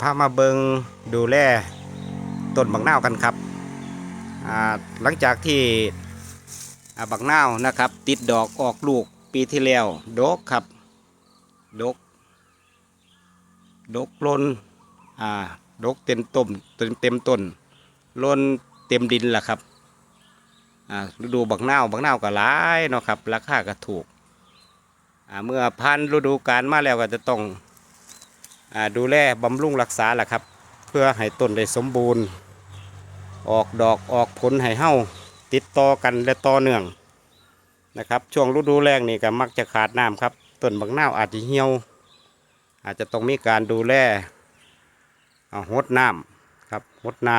พามาเบิงดูแลต้นบักนาวกันครับหลังจากที่บักนาวนะครับ ติดดอกออกลูกปีที่แล้วดกครับดกดกลนอ่าดกเต็มต้นเต็มเต็มต้นล้นเต็มดินล่ะครับอ่าฤดูบักนาวบักนาวก็หลายเนาะครับราคาก็ถูกอ่าเมื่อพันฤดูกาลมาแล้วก็จะต้อง ดูแลบำรุงรักษาแหละครับ เพื่อให้ต้นได้สมบูรณ์ ออกดอกออกผลให้เฮ้าติดต่อกันและต่อเนื่องนะครับ ช่วงฤดูแล้งนี่ก็มักจะขาดน้ำครับต้นบางนาอาจจะเหี่ยว อาจจะต้องมีการดูแลหดน้ำครับหดน้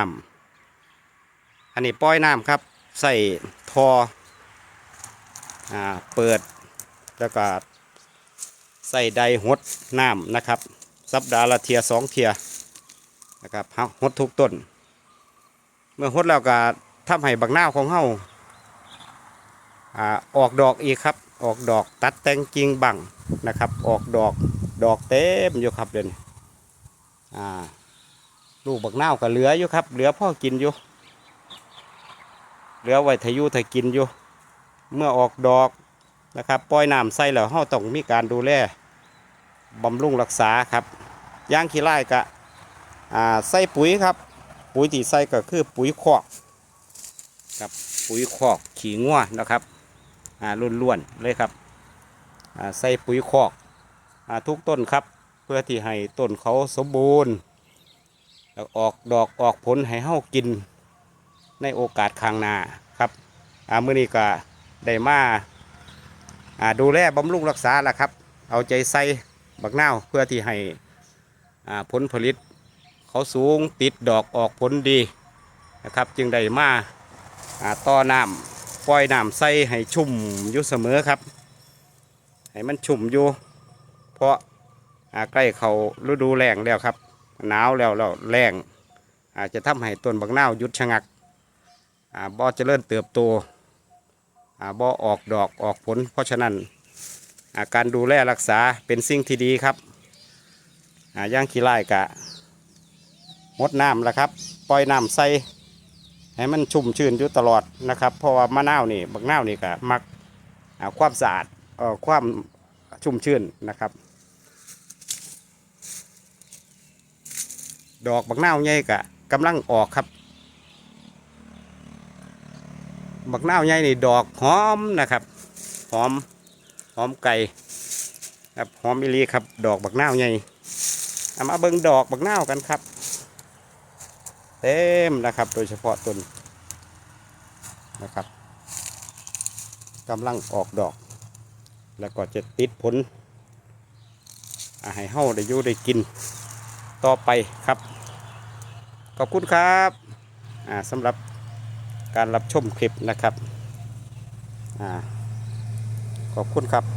ำอันนี้ปล่อยน้ำครับ ใส่ทออเปิดแล้วก็ใส่ใดหดน้ำนะครับ สัปดาห์ละเทียสองเทียนะครับฮาหดทุกต้น เมื่อหดแล้วก็ทำให้บักหน้าของเฮาออกดอกอีกครับ ออกดอกตัดแต่งกิ่งบังนะครับ ออกดอกดอกเต็มอยู่ครับเด่นลูกบักหน้าก็เหลืออยู่ครับ เหลือพ่อกินอยู่ เหลือไว้ทายุทากินอยู่ เมื่อออกดอกนะครับปล่อยน้ำใส่แล้วเฮาต้องมีการดูแล บำรุงรักษาครับย่างขี้ไร่กะใส่ปุ๋ยครับ ปุ๋ยที่ใส่ก็คือปุ๋ยคอกครับปุ๋ยคอกขี้งัวนะครับล้วนๆเลยครับใส่ปุ๋ยคอกอทุกต้นครับ เพื่อที่ให้ต้นเขาสมบูรณ์แล้วออกดอกออกผลให้เฮากิน ในโอกาสข้างหน้าครับอามื้อนี้ก็ได้มาอ่าดูแลบำรุงรักษาแล้วครับ เอาใจใส่ บักนาวเพื่อที่ให้ผลผลิต เขาสูงติดดอกออกผลดีนะครับ จึงได้มาต่อน้ำปล่อยน้ำใส่ให้ชุ่มอยู่เสมอครับ ให้มันชุ่มอยู่ เพราะอ่าใกล้เขาฤดูแล้งแล้วครับ หนาวแล้วแล้วแล้งอาจจะทำให้ต้นบักนาวหยุดชะงักอ่าบ่เจริญเติบโตบ่ออกดอกออกผล เพราะฉะนั้น การดูแลรักษาเป็นสิ่งที่ดีครับย่างขี้ไล่กะงดน้ำละครับ ปล่อยน้ำใส่ให้มันชุ่มชื้นอยู่ตลอดนะครับ เพราะว่ามะนาวนี่บักนาวนี่ก็มักความสะอาดเอ่อความชุ่มชื้นนะครับ ดอกบักนาวใหญ่กะกำลังออกครับบักนาวใหญ่นี่ดอกหอมนะครับ หอม หอมไก่ครับหอมอิลีครับ ดอกบักนาวใหญ่เอามาเบิ่งดอกบักนาวกันครับ เต็มนะครับ โดยเฉพาะต้นนะครับกำลังออกดอก แล้วก็จะติดผลให้เฮาได้อยู่ได้กินต่อไปครับ ขอบคุณครับสำหรับการรับชมคลิปนะครับอ่า ขอบคุณครับ